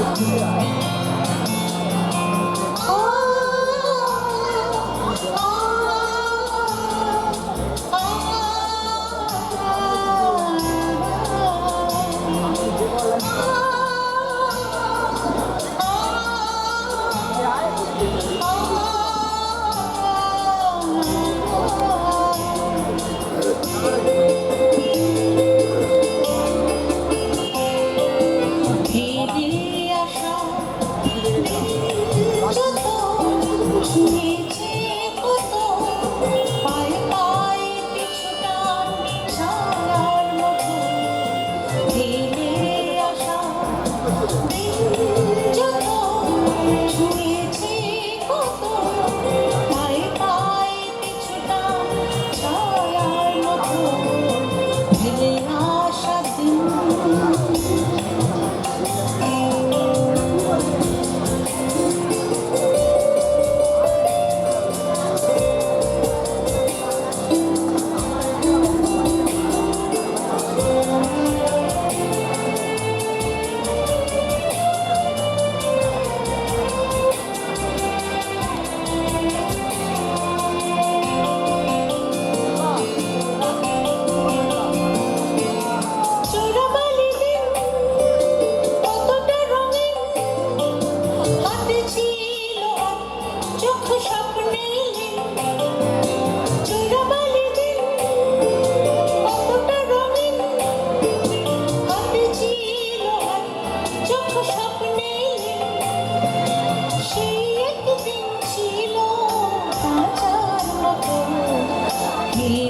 時は আসা যত see.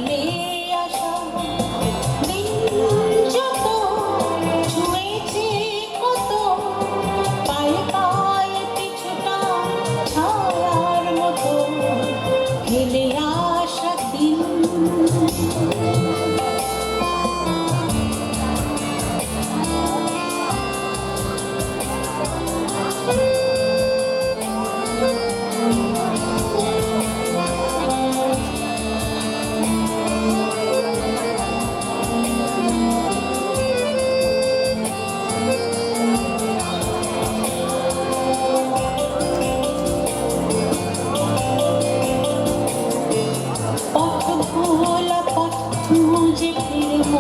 ভোলাপথ খুঁজে ফিরব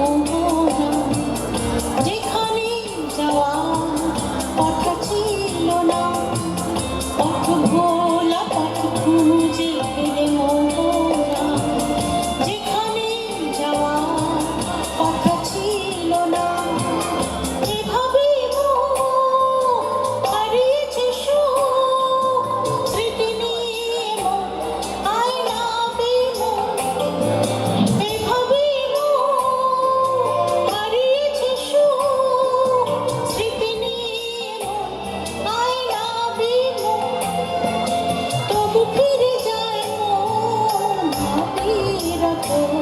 যেখানে যাওয়া পথ Oh.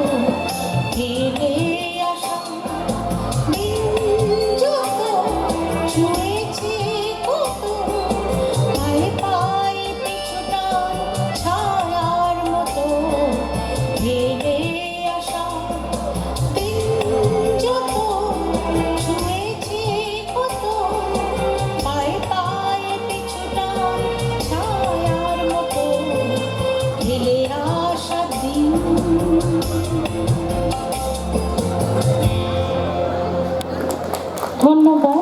ধন্যবাদ।